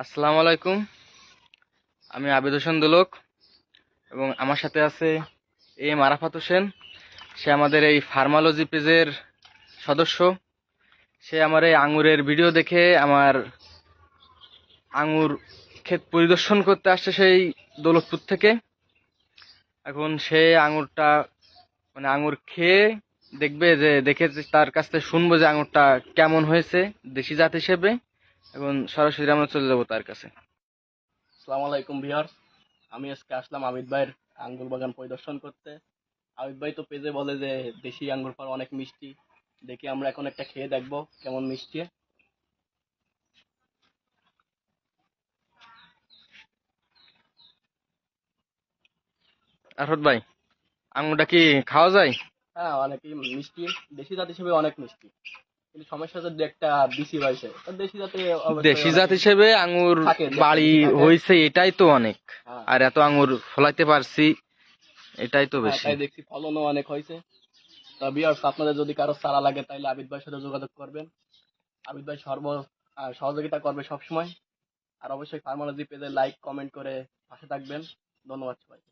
আসসালামু আলাইকুম। আমি আবিদ হোসেন দোলক এবং আমার সাথে আছে এম আরাফাত হোসেন। সে আমাদের এই ফার্মালজি পেজের সদস্য। সে আমার এই আঙুরের ভিডিও দেখে আমার আঙুর ক্ষেত পরিদর্শন করতে আসছে সেই দৌলতপুর থেকে। এখন সে আঙুরটা মানে আঙুর খেয়ে দেখবে যে, দেখে তার কাছ থেকে শুনব যে আঙুরটা কেমন হয়েছে দেশি জাত হিসেবে। এখন সরাসরি আমরা চলে যাব তার কাছে। আসসালামু আলাইকুম বিহার আমি আজকে আসলাম আবিদ ভাইয়ের আঙ্গুর বাগান পরিদর্শন করতে। আবিদ ভাই তো পেজে বলে যে দেশি আঙ্গুর ফল অনেক মিষ্টি। দেখি আমরা এখন একটা খেয়ে দেখব কেমন মিষ্টি। আরফত ভাই আঙুরটা কি খাওয়া যায়? হ্যাঁ অনেকই মিষ্টি দেশি জাত হিসেবে অনেক মিষ্টি। দেশি জাতে হিসেবে আঙুর বাড়ি হয়েছে এটাই তো অনেক। হ্যাঁ, আর এত আঙুর ফলাইতে পারছি এটাই তো হ্যাঁ, বেশি। দেখছি ফলনও অনেক হয়েছে। তা বিয়ার্স আপনাদের যদি কারও চারা লাগে তাহলে আবিদ ভাইয়ের সাথে যোগাযোগ করবেন। আবিদ ভাই সর্ব সহযোগিতা করবে সবসময়। আর অবশ্যই ফার্মালজি পেজে লাইক কমেন্ট করে পাশে থাকবেন। ধন্যবাদ সবাইকে।